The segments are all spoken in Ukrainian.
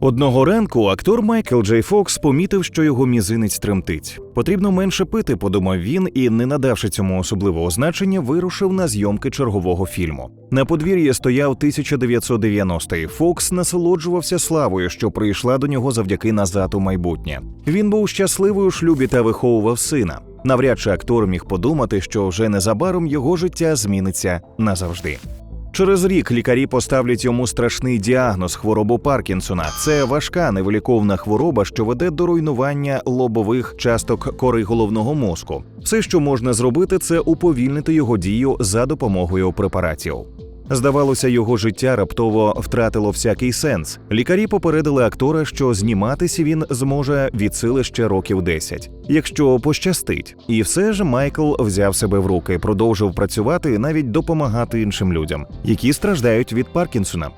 Одного ранку актор Майкл Джей Фокс помітив, що його мізинець тремтить. Потрібно менше пити, подумав він, і, не надавши цьому особливого значення, вирушив на зйомки чергового фільму. На подвір'ї стояв 1990-й. Фокс насолоджувався славою, що прийшла до нього завдяки назад у майбутнє. Він був щасливий у шлюбі та виховував сина. Навряд чи актор міг подумати, що вже незабаром його життя зміниться назавжди. Через рік лікарі поставлять йому страшний діагноз хворобу Паркінсона. Це важка невиліковна хвороба, що веде до руйнування лобових часток кори головного мозку. Все, що можна зробити, це уповільнити його дію за допомогою препаратів. Здавалося, його життя раптово втратило всякий сенс. Лікарі попередили актора, що зніматися він зможе від сили ще років 10, якщо пощастить. І все ж Майкл взяв себе в руки, продовжив працювати і навіть допомагати іншим людям, які страждають від Паркінсона.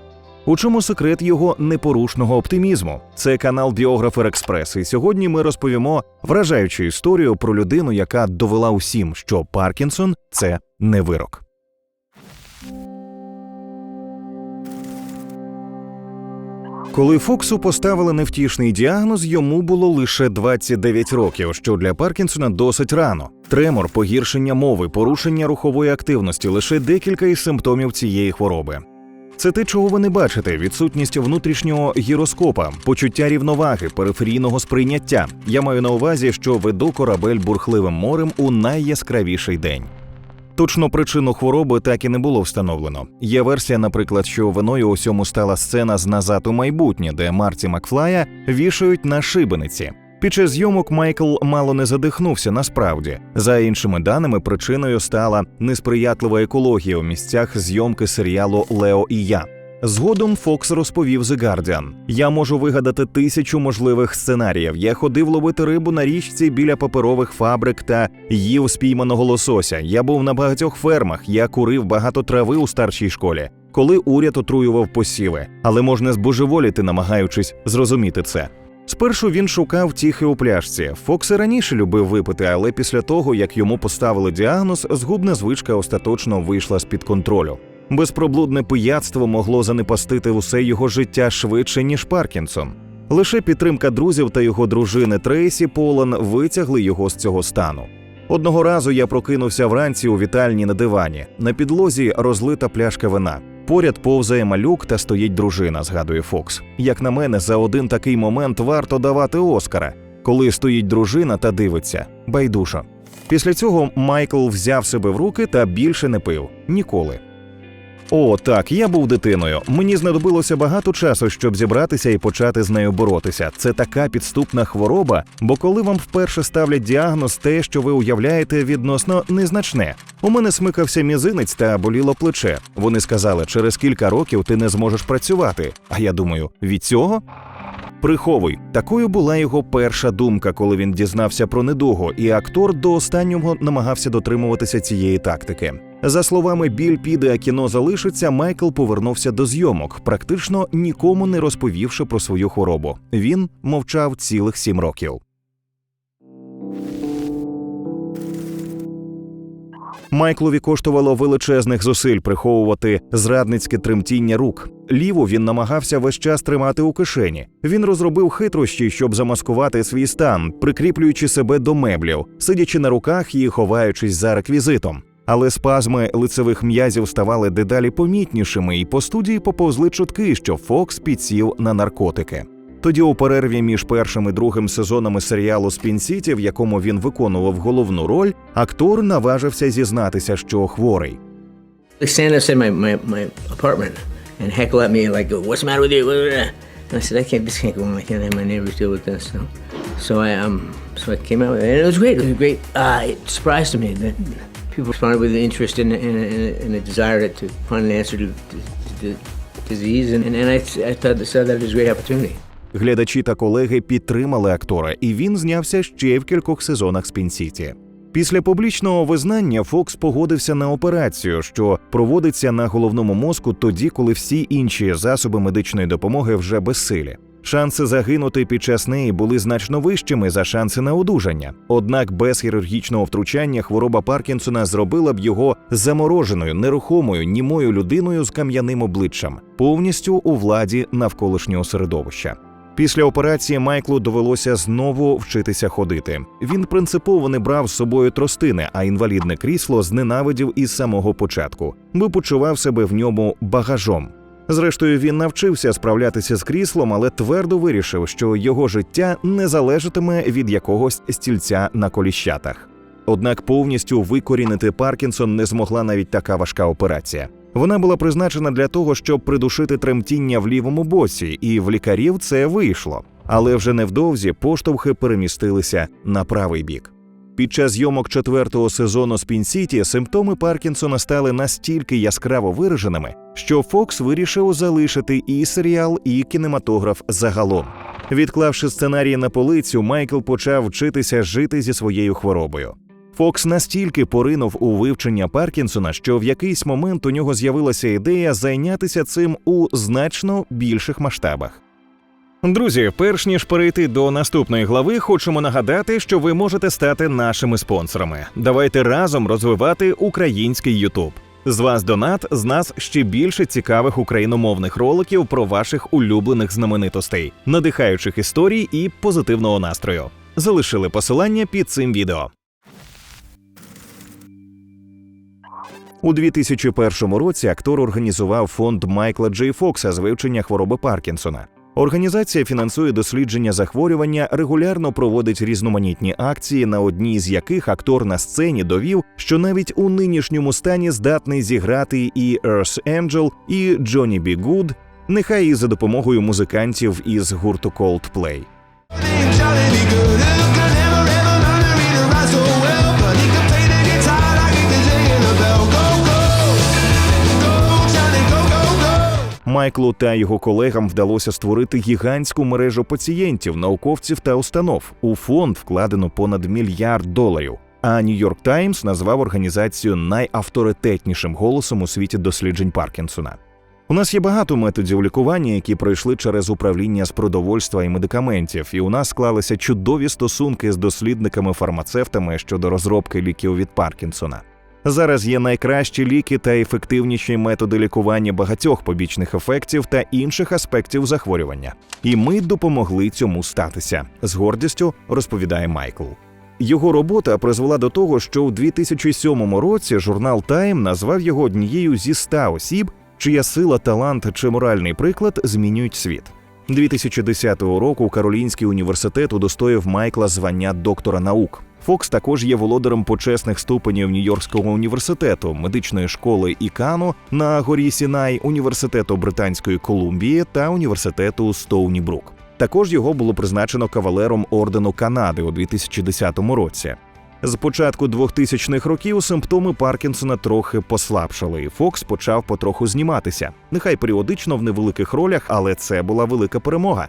У чому секрет його непорушного оптимізму? Це канал Біографер Експрес. І сьогодні ми розповімо вражаючу історію про людину, яка довела усім, що Паркінсон це не вирок. Коли Фоксу поставили невтішний діагноз, йому було лише 29 років, що для Паркінсона досить рано. Тремор, погіршення мови, порушення рухової активності лише декілька із симптомів цієї хвороби. Це те, чого ви не бачите: відсутність внутрішнього гіроскопа, почуття рівноваги, периферійного сприйняття. Я маю на увазі, що веду корабель бурхливим морем у найяскравіший день. Точно причину хвороби так і не було встановлено. Є версія, наприклад, що виною усьому стала сцена з назад у майбутнє, де Марті Макфлая вішають на шибениці. Під час зйомок Майкл мало не задихнувся насправді. За іншими даними, причиною стала несприятлива екологія у місцях зйомки серіалу Лео і я. Згодом Фокс розповів The Guardian. Я можу вигадати тисячу можливих сценаріїв. Я ходив ловити рибу на річці біля паперових фабрик та їв спійманого лосося. Я був на багатьох фермах, я курив багато трави у старшій школі, коли уряд отруював посіви, але можна збожеволіти, намагаючись зрозуміти це. Спершу він шукав тіхи у пляшці. Фокс і раніше любив випити, але після того, як йому поставили діагноз, згубна звичка остаточно вийшла з під контролю. Безпроблудне пияцтво могло занепастити усе його життя швидше, ніж Паркінсон. Лише підтримка друзів та його дружини Трейсі Полан витягли його з цього стану. Одного разу я прокинувся вранці у вітальні на дивані. На підлозі розлита пляшка вина. Поряд повзає малюк та стоїть дружина, згадує Фокс. Як на мене, за один такий момент варто давати Оскара, коли стоїть дружина та дивиться. Байдушо. Після цього Майкл взяв себе в руки та більше не пив ніколи. О, так, я був дитиною. Мені знадобилося багато часу, щоб зібратися і почати з нею боротися. Це така підступна хвороба, бо коли вам вперше ставлять діагноз, те, що ви уявляєте, відносно незначне. У мене смикався мізинець та боліло плече. Вони сказали, через кілька років ти не зможеш працювати. А я думаю, від цього? Приховуй. Такою була його перша думка, коли він дізнався про недугу, і актор до останнього намагався дотримуватися цієї тактики. За словами біль піде, а кіно залишиться, Майкл повернувся до зйомок, практично нікому не розповівши про свою хворобу. Він мовчав цілих сім років. Майклові коштувало величезних зусиль приховувати зрадницьке тремтіння рук. Ліву він намагався весь час тримати у кишені. Він розробив хитрощі, щоб замаскувати свій стан, прикріплюючи себе до меблів, сидячи на руках і ховаючись за реквізитом. Але спазми лицевих м'язів ставали дедалі помітнішими, і по студії поповзли чутки, що Фокс підсів на наркотики. Тоді, у перерві між першим і другим сезонами серіалу Спін Сіті, в якому він виконував головну роль, актор наважився зізнатися, що хворий. Um. Uh. Глядачі та колеги підтримали актора, і він знявся ще в кількох сезонах Спін Сіті. Після публічного визнання Фокс погодився на операцію, що проводиться на головному мозку тоді, коли всі інші засоби медичної допомоги вже безсилі. Шанси загинути під час неї були значно вищими за шанси на одужання. Однак без хірургічного втручання хвороба Паркінсона зробила б його замороженою, нерухомою, німою людиною з кам'яним обличчям, повністю у владі навколишнього середовища. Після операції Майклу довелося знову вчитися ходити. Він принципово не брав з собою тростини, а інвалідне крісло зненавидів із самого початку, бо почував себе в ньому багажом. Зрештою, він навчився справлятися з кріслом, але твердо вирішив, що його життя не залежатиме від якогось стільця на коліщатах. Однак повністю викорінити Паркінсон не змогла навіть така важка операція. Вона була призначена для того, щоб придушити тремтіння в лівому боці, і в лікарів це вийшло. Але вже невдовзі поштовхи перемістилися на правий бік. Під час зйомок четвертого сезону Спін Сіті симптоми Паркінсона стали настільки яскраво вираженими, що Фокс вирішив залишити і серіал, і кінематограф загалом. Відклавши сценарії на полицю, Майкл почав вчитися жити зі своєю хворобою. Фокс настільки поринув у вивчення Паркінсона, що в якийсь момент у нього з'явилася ідея зайнятися цим у значно більших масштабах. Друзі, перш ніж перейти до наступної глави, хочемо нагадати, що ви можете стати нашими спонсорами. Давайте разом розвивати український Ютуб. З вас донат, з нас ще більше цікавих україномовних роликів про ваших улюблених знаменитостей, надихаючих історій і позитивного настрою. Залишили посилання під цим відео. У 2001 році актор організував фонд Майкла Джей Фокса з вивчення хвороби Паркінсона. Організація фінансує дослідження захворювання, регулярно проводить різноманітні акції, на одній з яких актор на сцені довів, що навіть у нинішньому стані здатний зіграти і Earth Angel, і Johnny B. Good, нехай і за допомогою музикантів із гурту Coldplay. Майклу та його колегам вдалося створити гігантську мережу пацієнтів, науковців та установ. У фонд вкладено понад мільярд доларів. А Нью-Йорк Таймс назвав організацію найавторитетнішим голосом у світі досліджень Паркінсона. У нас є багато методів лікування, які пройшли через управління з продовольства і медикаментів, і у нас склалися чудові стосунки з дослідниками-фармацевтами щодо розробки ліків від Паркінсона. Зараз є найкращі ліки та ефективніші методи лікування багатьох побічних ефектів та інших аспектів захворювання. І ми допомогли цьому статися. З гордістю розповідає Майкл. Його робота призвела до того, що у 2007 році журнал Time назвав його однією зі ста осіб, чия сила, талант чи моральний приклад змінюють світ. 2010 року Каролінський університет удостоїв Майкла звання доктора наук. Фокс також є володарем почесних ступенів Нью-Йоркського університету, медичної школи Ікану на горі Сінай, університету Британської Колумбії та університету Стоуні Брук. Також його було призначено кавалером ордену Канади у 2010 році. З початку 2000-х років симптоми Паркінсона трохи послабшали, і Фокс почав потроху зніматися. Нехай періодично в невеликих ролях, але це була велика перемога.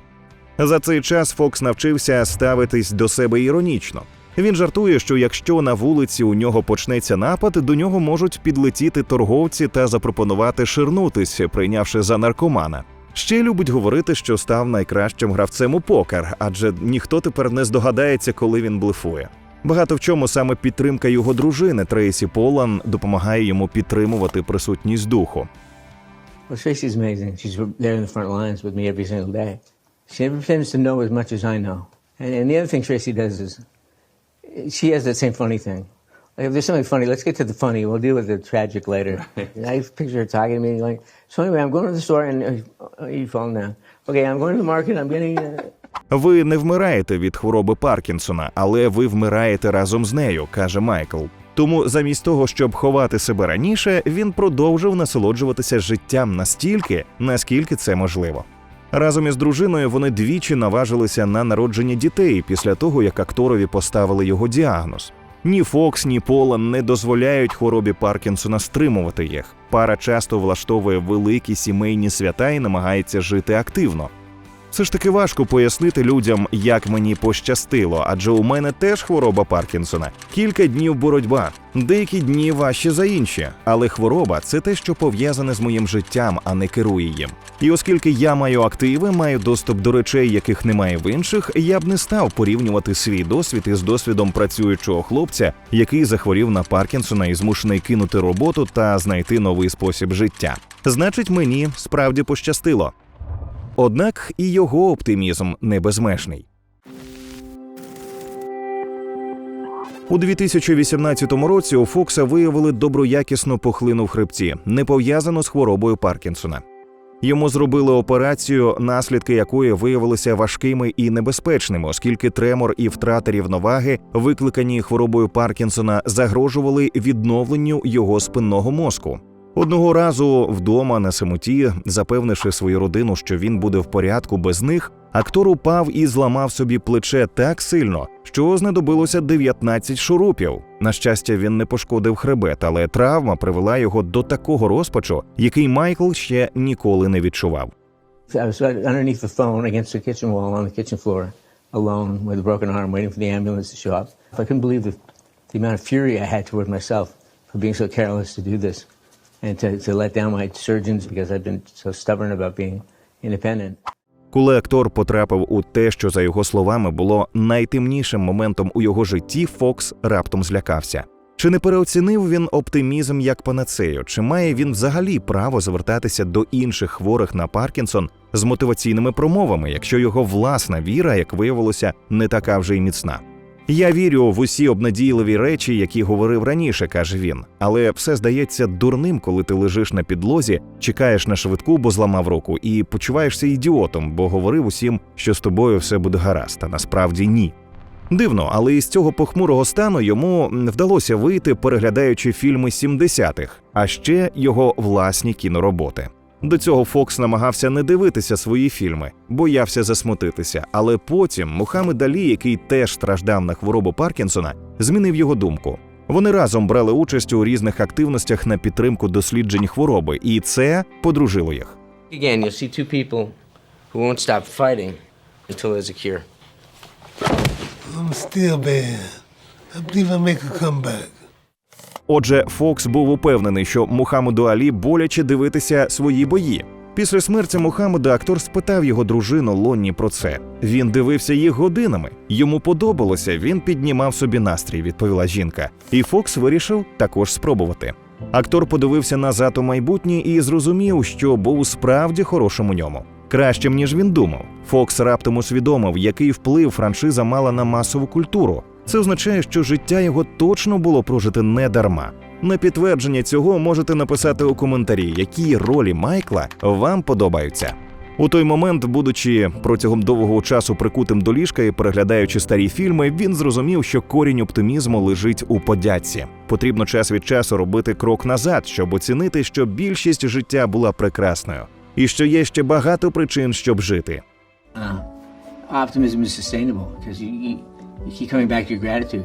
За цей час Фокс навчився ставитись до себе іронічно. Він жартує, що якщо на вулиці у нього почнеться напад, до нього можуть підлетіти торговці та запропонувати ширнутись, прийнявши за наркомана. Ще любить говорити, що став найкращим гравцем у покер, адже ніхто тепер не здогадається, коли він блефує. Багато в чому саме підтримка його дружини Трейсі Полан допомагає йому підтримувати присутність духу. Well, Tracy's amazing. She's there in the front lines with me she has that same funny thing. Like if there's something funny, let's get to the funny. We'll deal with the tragic later. Right. I picture her talking to me going, so anyway, I'm going to the store and uh, you falling down. Okay, I'm going to the market. I'm getting. Uh, Ви не вмираєте від хвороби Паркінсона, але ви вмираєте разом з нею, каже Майкл. Тому замість того, щоб ховати себе раніше, він продовжив насолоджуватися життям настільки, наскільки це можливо. Разом із дружиною вони двічі наважилися на народження дітей після того, як акторові поставили його діагноз. Ні Фокс, ні Полан не дозволяють хворобі Паркінсона стримувати їх. Пара часто влаштовує великі сімейні свята і намагається жити активно. Все ж таки важко пояснити людям, як мені пощастило, адже у мене теж хвороба Паркінсона. Кілька днів боротьба, деякі дні важчі за інші. Але хвороба це те, що пов'язане з моїм життям, а не керує їм. І оскільки я маю активи, маю доступ до речей, яких немає в інших, я б не став порівнювати свій досвід із досвідом працюючого хлопця, який захворів на Паркінсона і змушений кинути роботу та знайти новий спосіб життя. Значить, мені справді пощастило. Однак і його оптимізм не безмежний. У 2018 році у Фокса виявили доброякісну пухлину в хребці, не пов'язану з хворобою Паркінсона. Йому зробили операцію, наслідки якої виявилися важкими і небезпечними, оскільки тремор і втрата рівноваги, викликані хворобою Паркінсона, загрожували відновленню його спинного мозку. Одного разу вдома на самоті, запевнивши свою родину, що він буде в порядку без них, актор упав і зламав собі плече так сильно, що знадобилося 19 шурупів. На щастя, він не пошкодив хребет, але травма привела його до такого розпачу, який Майкл ще ніколи не відчував. I was underneath the phone against the kitchen for being so careless to do this and to, to let down my surgeons because I've been so stubborn about being independent. Коли актор потрапив у те, що за його словами було найтемнішим моментом у його житті, Фокс раптом злякався. Чи не переоцінив він оптимізм як панацею? Чи має він взагалі право звертатися до інших хворих на Паркінсон з мотиваційними промовами, якщо його власна віра, як виявилося, не така вже й міцна? Я вірю в усі обнадійливі речі, які говорив раніше, каже він. Але все здається дурним, коли ти лежиш на підлозі, чекаєш на швидку, бо зламав руку, і почуваєшся ідіотом, бо говорив усім, що з тобою все буде гаразд, а насправді ні. Дивно, але із цього похмурого стану йому вдалося вийти, переглядаючи фільми 70-х, а ще його власні кінороботи. До цього Фокс намагався не дивитися свої фільми, боявся засмутитися. Але потім Мухаммед Алі, який теж страждав на хворобу Паркінсона, змінив його думку. Вони разом брали участь у різних активностях на підтримку досліджень хвороби, і це подружило їх. Again, you'll see two people who won't stop fighting until there's a cure. I'm still bad. I believe I make a comeback. Отже, Фокс був упевнений, що Мухаммеду Алі боляче дивитися свої бої. Після смерті Мухаммеда актор спитав його дружину Лонні про це. Він дивився їх годинами. Йому подобалося, він піднімав собі настрій, відповіла жінка. І Фокс вирішив також спробувати. Актор подивився назад у майбутнє і зрозумів, що був справді хорошим у ньому. Кращим ніж він думав. Фокс раптом усвідомив, який вплив франшиза мала на масову культуру. Це означає, що життя його точно було прожите не дарма. На підтвердження цього можете написати у коментарі, які ролі Майкла вам подобаються. У той момент, будучи протягом довгого часу прикутим до ліжка і переглядаючи старі фільми, він зрозумів, що корінь оптимізму лежить у подяці. Потрібно час від часу робити крок назад, щоб оцінити, що більшість життя була прекрасною, і що є ще багато причин, щоб жити. Uh, optimism is sustainable because you, you, you keep coming back to your gratitude.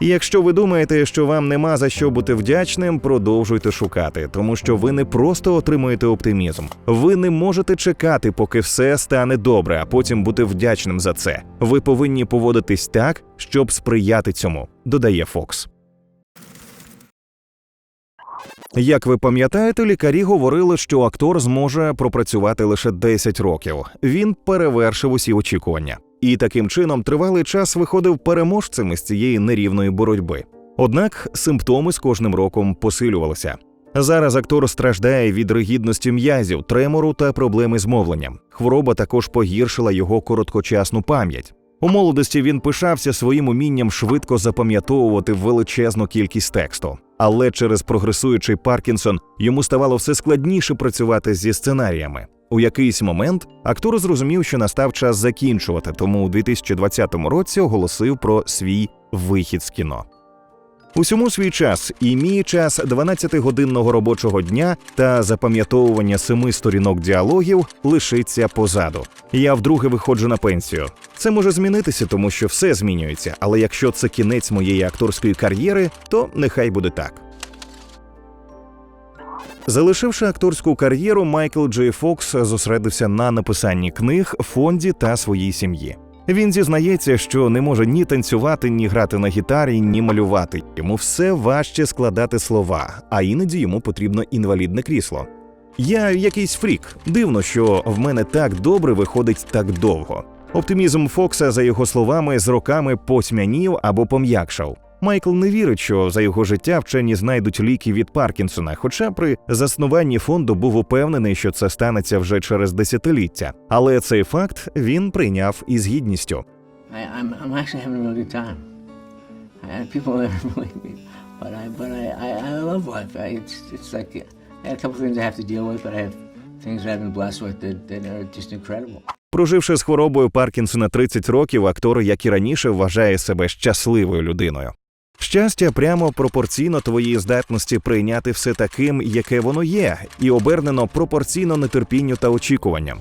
І Якщо ви думаєте, що вам нема за що бути вдячним, продовжуйте шукати, тому що ви не просто отримуєте оптимізм. Ви не можете чекати, поки все стане добре, а потім бути вдячним за це. Ви повинні поводитись так, щоб сприяти цьому, додає Фокс. Як ви пам'ятаєте, лікарі говорили, що актор зможе пропрацювати лише 10 років. Він перевершив усі очікування, і таким чином тривалий час виходив переможцем із цієї нерівної боротьби. Однак симптоми з кожним роком посилювалися. Зараз актор страждає від ригідності м'язів, тремору та проблеми з мовленням. Хвороба також погіршила його короткочасну пам'ять. У молодості він пишався своїм умінням швидко запам'ятовувати величезну кількість тексту. Але через прогресуючий Паркінсон йому ставало все складніше працювати зі сценаріями. У якийсь момент актор зрозумів, що настав час закінчувати, тому у 2020 році оголосив про свій вихід з кіно. Усьому свій час і мій час 12-годинного робочого дня та запам'ятовування семи сторінок діалогів лишиться позаду. Я вдруге виходжу на пенсію. Це може змінитися, тому що все змінюється. Але якщо це кінець моєї акторської кар'єри, то нехай буде так. Залишивши акторську кар'єру, Майкл Джей Фокс зосередився на написанні книг, фонді та своїй сім'ї. Він зізнається, що не може ні танцювати, ні грати на гітарі, ні малювати. Йому все важче складати слова, а іноді йому потрібно інвалідне крісло. Я якийсь фрік. Дивно, що в мене так добре виходить так довго. Оптимізм Фокса, за його словами, з роками посмянів або пом'якшав. Майкл не вірить, що за його життя вчені знайдуть ліки від Паркінсона, хоча при заснуванні фонду був упевнений, що це станеться вже через десятиліття. Але цей факт він прийняв із гідністю. Проживши з хворобою Паркінсона 30 років, актор, як і раніше, вважає себе щасливою людиною. Щастя прямо пропорційно твоїй здатності прийняти все таким, яке воно є, і обернено пропорційно нетерпінню та очікуванням.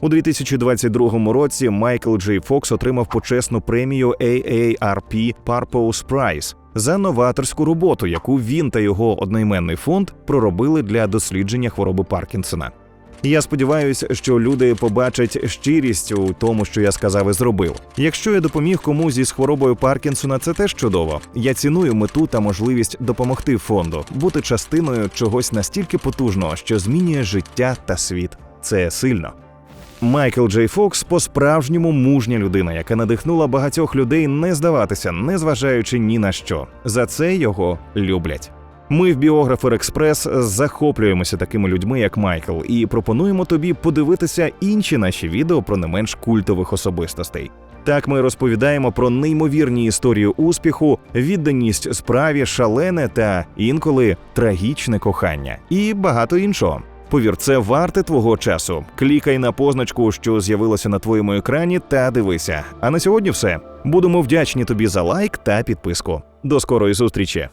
У 2022 році Майкл Джей Фокс отримав почесну премію AARP Purpose Prize за новаторську роботу, яку він та його одноіменний фонд проробили для дослідження хвороби Паркінсона. Я сподіваюся, що люди побачать щирість у тому, що я сказав і зробив. Якщо я допоміг комусь із хворобою Паркінсона, це теж чудово. Я ціную мету та можливість допомогти фонду, бути частиною чогось настільки потужного, що змінює життя та світ. Це сильно. Майкл Джей Фокс по-справжньому мужня людина, яка надихнула багатьох людей не здаватися, незважаючи ні на що. За це його люблять. Ми в Біографер Експрес захоплюємося такими людьми, як Майкл, і пропонуємо тобі подивитися інші наші відео про не менш культових особистостей. Так ми розповідаємо про неймовірні історії успіху, відданість справі, шалене та інколи трагічне кохання і багато іншого. Повір, це варте твого часу. Клікай на позначку, що з'явилася на твоєму екрані, та дивися. А на сьогодні все. Будемо вдячні тобі за лайк та підписку. До скорої зустрічі!